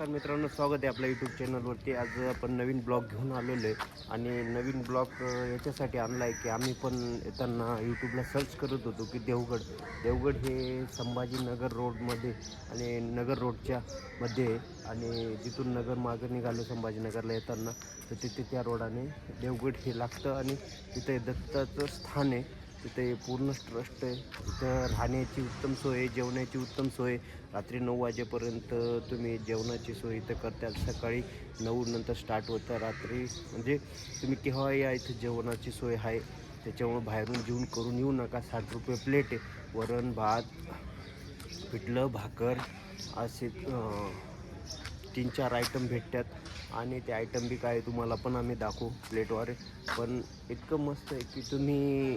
नमस्कार मित्रांनो स्वागत आहे आपल्या यूट्यूब चॅनलवरती आज आपण नवीन ब्लॉग घेऊन आलेलो आहे. आणि नवीन ब्लॉग याच्यासाठी आणला आहे की आम्ही पण येताना यूट्यूबला सर्च करत होतो की देवगड. देवगड हे संभाजीनगर रोडमध्ये आणि नगर रोडच्या मध्ये आहे. आणि जिथून नगर मागं निघालो संभाजीनगरला येताना तर तिथे त्या रोडाने देवगड हे लागतं. आणि तिथे दत्ताचं स्थान आहे. तिथे पूर्ण ट्रस्ट आहे. तिथं राहण्याची उत्तम सोय आहे जेवणाची उत्तम सोय. आहे. रात्री नऊ वाजेपर्यंत तुम्ही जेवणाची सोय इथं करताल. सकाळी नऊ नंतर स्टार्ट होतं. रात्री म्हणजे तुम्ही केव्हा या इथं जेवणाची सोय आहे. त्याच्यामुळे बाहेरून जेवण करून येऊ नका. साठ रुपये प्लेट आहे. वरण भात पिठलं भाकर असे तीन चार आयटम भेटतात. आणि ते आयटम बी काय तुम्हाला पण आम्ही दाखवू प्लेटवर पण इतकं मस्त आहे की तुम्ही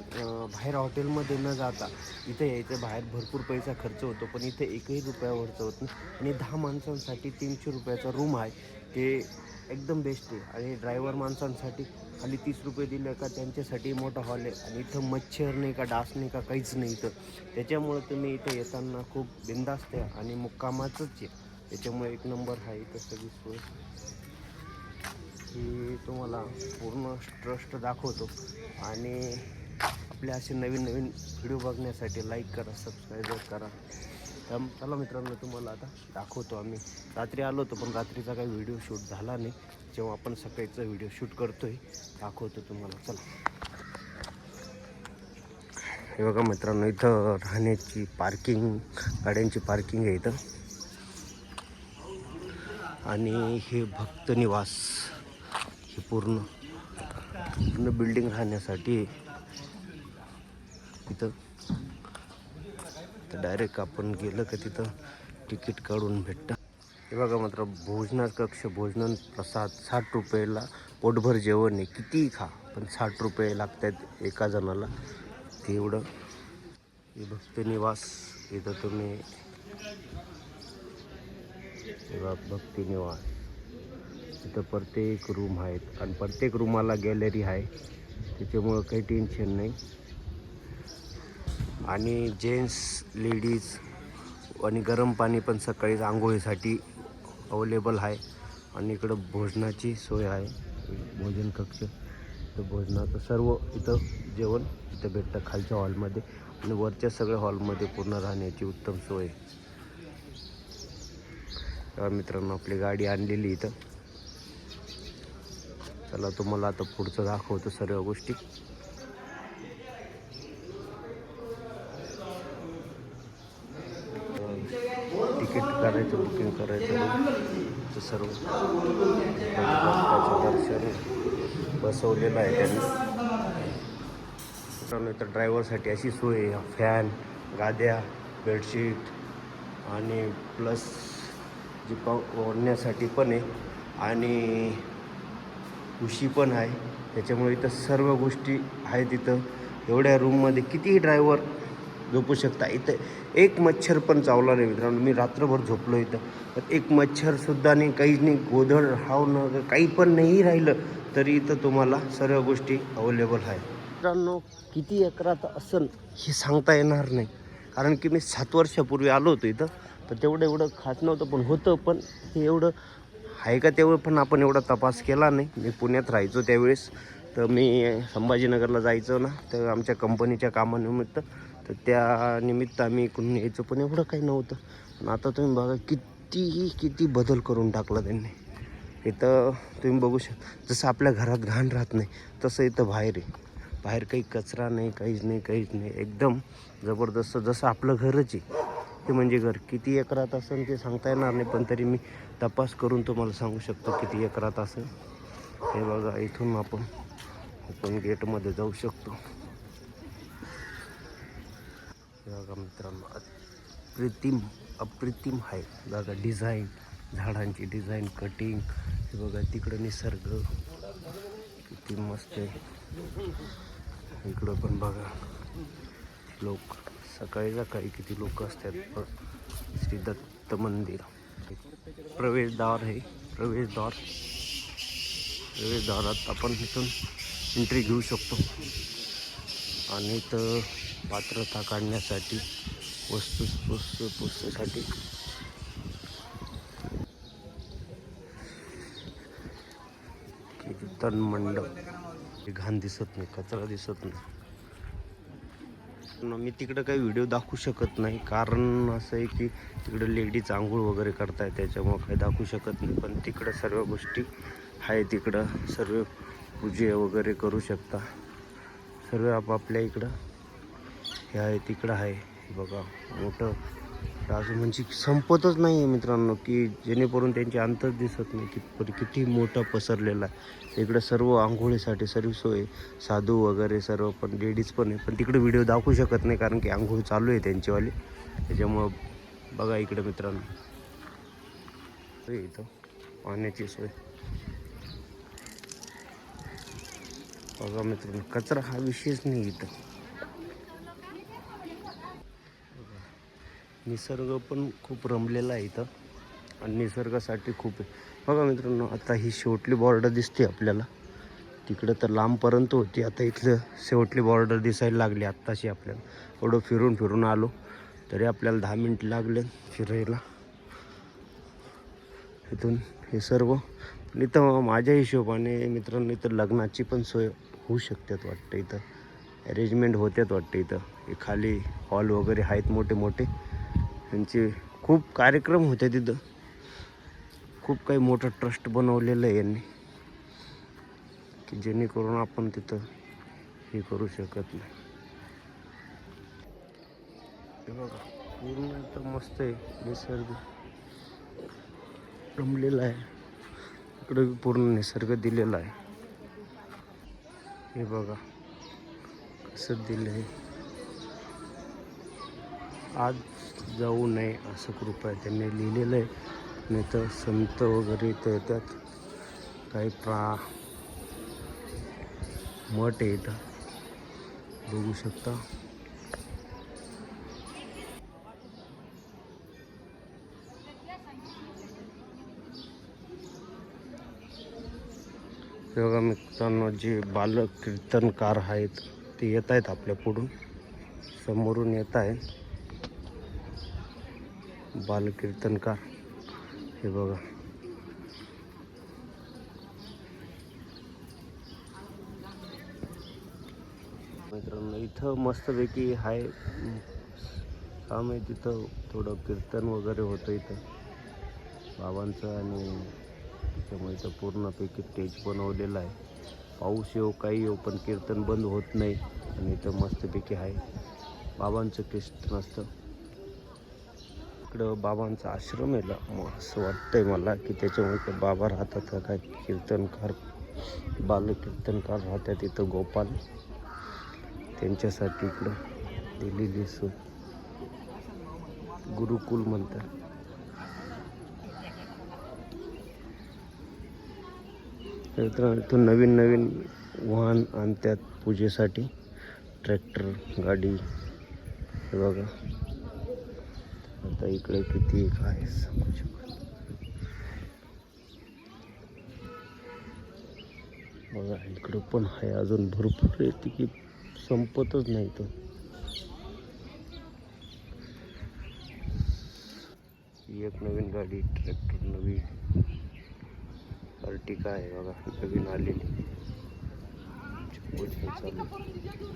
बाहेर हॉटेलमध्ये न जाता इथे यायचं बाहेर भरपूर पैसा खर्च होतो पण इथे एकही रुपयावरचं होत नाही. आणि दहा माणसांसाठी तीनशे रुपयाचा रूम आहे ते एकदम बेस्ट आहे. आणि ड्रायव्हर माणसांसाठी खाली तीस रुपये दिले का त्यांच्यासाठी मोठा हॉल आहे. आणि इथं मच्छर नाही का डास नाही का काहीच नाही इथं. त्याच्यामुळं तुम्ही इथं येताना खूप बिंदास्त आहे आणि मुक्कामाचंच आहे. त्याच्यामुळे एक नंबर आहे इथं सगळी सोय तुम्हाला पूर्ण ट्रस्ट दाखवतो. आणि आपले असे नवीन नवीन व्हिडिओ बघण्यासाठी लाईक करा सबस्क्राईब करा. तर चला मित्रांनो तुम्हाला आता दाखवतो आम्ही. रात्री आलो होतो पण रात्रीचा काही व्हिडिओ शूट झाला नाही. जेव्हा आपण सकाळीचा व्हिडिओ शूट करतोय दाखवतो तुम्हाला. चला. हे बघा मित्रांनो इथं राहण्याची पार्किंग गाड्यांची पार्किंग आहे इथं. आणि हे भक्त निवास हे पूर्ण पूर्ण बिल्डिंग राहण्यासाठी तिथं तर डायरेक्ट आपण गेलं का तिथं तिकीट काढून भेटतं. हे बघा मात्र भोजनात कक्ष भोजन प्रसाद साठ रुपयाला पोटभर जेवण आहे कितीही खा पण साठ रुपये लागत आहेत एका जणाला ते एवढं हे भक्त निवास इथं तुम्ही भक्ती निवास. तिथं प्रत्येक रूम आहेत आणि प्रत्येक रूमाला गॅलरी आहे. त्याच्यामुळं काही टेन्शन नाही. आणि जेंट्स लेडीज आणि गरम पाणी पण सकाळी आंघोळीसाठी अवेलेबल आहे. आणि इकडं भोजनाची सोय आहे. भोजन कक्ष. तर भोजनाचं सर्व इथं जेवण इथं भेटतं खालच्या हॉलमध्ये आणि वरच्या सगळ्या हॉलमध्ये पूर्ण राहण्याची उत्तम सोय. आहे तेव्हा मित्रांनो आपली गाडी आणलेली इथं. चला तुम्हाला आता पुढचं दाखवतो सर्व गोष्टी. तिकीट करायचं बुकिंग करायचं सर्व दर्शन बसवलेलं आहे त्यांनी. तर ड्रायव्हरसाठी अशी सोय फॅन गाद्या बेडशीट आणि प्लस जी प ओढण्यासाठी पण आहे आणि उशी पण आहे. त्याच्यामुळे इथं सर्व गोष्टी आहेत इथं. एवढ्या रूममध्ये कितीही ड्रायव्हर झोपू शकता. इथं एक मच्छर पण चावला नाही मित्रांनो. मी रात्रभर झोपलो इथं. पण एक मच्छरसुद्धा नाही काहीच नाही. गोधळ हाव न काही पण नाही राहिलं तरी इथं तुम्हाला सर्व गोष्टी अवेलेबल आहे मित्रांनो किती एकरात असन हे सांगता येणार नाही. कारण की मी सात वर्षापूर्वी आलो होतो इथं. तर तेवढं एवढं खास नव्हतं पण होतं पण हे एवढं आहे का तेवढं पण आपण एवढा तपास केला नाही. मी पुण्यात राहायचो त्यावेळेस. तर मी संभाजीनगरला जायचो ना तर आमच्या कंपनीच्या कामानिमित्त. तर त्या निमित्त आम्ही इकडून यायचो पण एवढं काही नव्हतं. पण आता तुम्ही बघा कितीही किती बदल करून टाकला त्यांनी. इथं तुम्ही बघू शक जसं आपल्या घरात घाण राहत नाही तसं इथं बाहेर आहे. बाहेर काही कचरा नाही काहीच नाही काहीच नाही. एकदम जबरदस्त जसं आपलं घरच आहे. ते म्हणजे घर किती एकरात असेल ते सांगता येणार नाही पण तरी मी तपास करून तुम्हाला सांगू शकतो किती एकरात असेल. हे बघा इथून आपण आपण गेटमध्ये जाऊ शकतो. हे बघा मित्रांनो अप्रतिम अप्रतिम आहे. बघा डिझाईन झाडांची डिझाईन कटिंग हे बघा तिकडं निसर्ग किती मस्त आहे. इकडं पण बघा लोक. सकाळी सकाळी किती लोक असतात श्री दत्त मंदिर. प्रवेशद्वार आहे. प्रवेशद्वार. प्रवेशद्वारात आपण तिथून एंट्री घेऊ शकतो. आणि तर पात्रता काढण्यासाठी वस्तू वस्तू पुस्तसाठी कीर्तन मंडप. घाण दिसत नाही कचरा दिसत नाही. न मी तिकडं काही व्हिडिओ दाखवू शकत नाही. कारण असं आहे की तिकडं लेडीज आंघोळ वगैरे करताय त्याच्यामुळं काही दाखवू शकत नाही. पण तिकडं सर्व गोष्टी आहे तिकडं. सर्व पूजे वगैरे करू शकता. सर्व आपापल्या इकडं हे आहे तिकडं आहे. बघा मोठं अजून म्हणजे संपतच नाही आहे मित्रांनो की जेणेकरून त्यांची अंतर दिसत नाही की किती मोठा पसरलेला आहे. इकडं सर्व आंघोळीसाठी सर्व सोय साधू वगैरे सर्व पण लेडीज पण आहे. पण तिकडे व्हिडिओ दाखवू शकत नाही कारण की आंघोळ चालू आहे त्यांचीवाली. त्याच्यामुळं बघा इकडे मित्रांनो. इथं पाण्याची सोय. बघा मित्रांनो कचरा हा विषयच नाही इथं. निसर्ग पण खूप रमलेला आहे इथं. आणि निसर्गासाठी खूप आहे. बघा मित्रांनो आता ही शेवटली बॉर्डर दिसते आपल्याला. तिकडं तर लांबपर्यंत होती. आता इथलं शेवटली बॉर्डर दिसायला लागली आत्ताशी आपल्याला. एवढं फिरून फिरून आलो तरी आपल्याला दहा मिनटं लागले फिरायला. इथून हे सर्व. पण इथं माझ्या हिशोबाने मित्रांनो इथं लग्नाची पण सोय होऊ शकतात वाटतं इथं. अरेंजमेंट होत्यात वाटतं इथं. हे खाली हॉल वगैरे आहेत मोठे मोठे त्यांचे खूप कार्यक्रम होते तिथं. खूप काही मोठं ट्रस्ट बनवलेलं आहे यांनी. की जेणेकरून आपण तिथं हे करू शकत नाही. हे बघा पूर्ण तर मस्त आहे निसर्ग रमलेला आहे. इकडं पूर्ण निसर्ग दिलेला आहे. हे बघा कसं दिलं आहे आज जाऊ नये असं कृपया त्यांनी लिहिलेलं आहे. नाही तर संत वगैरे इथं येतात. काही प्रा मठ आहे इथं. बघू शकता. हे मित्रांनो जे बालक कीर्तनकार आहेत ते येत आहेत आपल्या पुढून समोरून येत आहेत. बालकीर्तनकार हे बघा. मित्रांनो इथं मस्तपैकी आहे काम आहे तिथं थोडं कीर्तन वगैरे होतं इथं. बाबांचं आणि त्याच्यामुळे इथं पूर्णपैकी स्टेज बनवलेलं आहे. पाऊस येऊ काही येऊ पण कीर्तन बंद होत नाही आणि इथं मस्तपैकी आहे बाबांचं कीर्तन असतं. इकडं बाबांचा आश्रम आहे मग असं वाटतंय मला की त्याच्यामुळे बाबा राहतात का काय? कीर्तनकार बालकीर्तनकार राहतात इथं गोपाल. त्यांच्यासाठी इकडं दिलेली सो गुरुकुल म्हणतात. तर इथून नवीन नवीन वाहन आणतात पूजेसाठी. ट्रॅक्टर गाडी. हे बघा. आता इकडे किती काय सांगू शकत बघा इकडं पण आहे अजून भरपूर येते की संपतच नाही तो एक नवीन गाडी ट्रॅक्टर नवीन अर्टिका आहे बघा नवीन आलेली.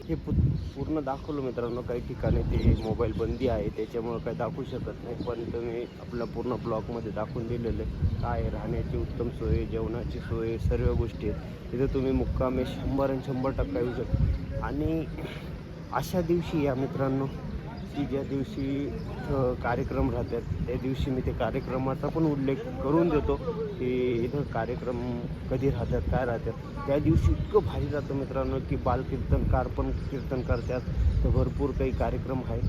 हे पूर्ण दाखवलं मित्रांनो काही ठिकाणी ते मोबाईल बंदी आहे त्याच्यामुळं काही दाखवू शकत नाही पण तुम्ही आपल्या पूर्ण ब्लॉकमध्ये दाखवून दिलेलं आहे. काय आहे, राहण्याची उत्तम सोय जेवणाची सोय सर्व गोष्टी आहेत. तिथे तुम्ही मुक्कामे शंभर आणि शंभर टक्का येऊ शकता. आणि अशा दिवशी या मित्रांनो की ज्या दिवशी कार्यक्रम राहतात त्या दिवशी मी ते कार्यक्रमाचा पण उल्लेख करून देतो की इथं कार्यक्रम कधी राहतात काय राहतात. त्या दिवशी इतकं भारी राहतं मित्रांनो की बालकीर्तनकार पण कीर्तन करतात तर भरपूर काही कार्यक्रम आहे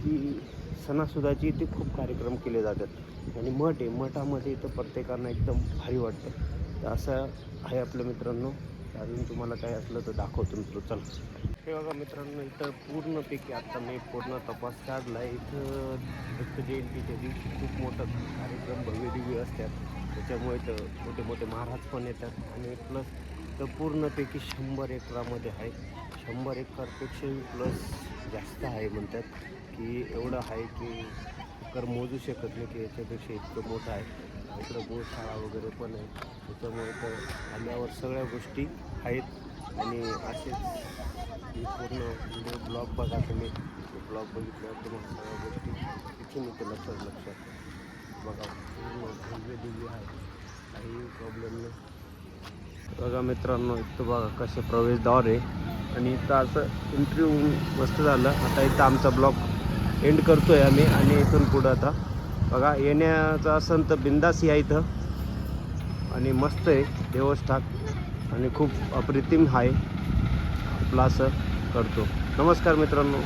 की सणासुदाचे इथे खूप कार्यक्रम केले जातात. आणि मठ आहे मठामध्ये इथं प्रत्येकांना एकदम भारी वाटतं. तर असं आहे आपल्या मित्रांनो. अजून तुम्हाला काय असलं तर दाखवतो मित्र चला. हे बघा मित्रांनो इथं पूर्णपैकी आत्ता मी पूर्ण तपास काढला आहे इथं दत्त जयंतीच्या दिवशी खूप मोठं कार्यक्रम भव्य दिव्य असतात. त्याच्यामुळे इथं मोठे मोठे महाराज पण येतात. आणि प्लस तर पूर्णपैकी शंभर एकरामध्ये आहे. शंभर एकरपेक्षाही प्लस जास्त आहे म्हणतात की एवढं आहे की कर मोजू शकत नाही की याच्यापेक्षा इतकं मोठं आहे. इकडं गोशाळा वगैरे पण आहे. त्याच्यामुळे तर आल्यावर सगळ्या गोष्टी आहेत. आणि असेच ही पूर्ण ब्लॉग बघा तुम्ही. ब्लॉग बघितल्यावर तुम्हाला सगळ्या गोष्टी तिथून येते लक्षात लक्षात बघा. पूर्ण भव्य दिव्य आहे. काही प्रॉब्लेम नाही. बघा मित्रांनो इथं बघा कसे प्रवेशद्वार आहे. आणि इथं असं इंटरव्ह्यू मस्त झालं. आता इथं आमचा ब्लॉग एंड करतो आहे आम्ही आणि इथून पुढं आता. बघा येण्याचं असेल तर बिंदास या इथं. आणि मस्त आहे देवस्थान. आणि खूप अप्रतिम आहे आपलं असं करतो. नमस्कार मित्रांनो.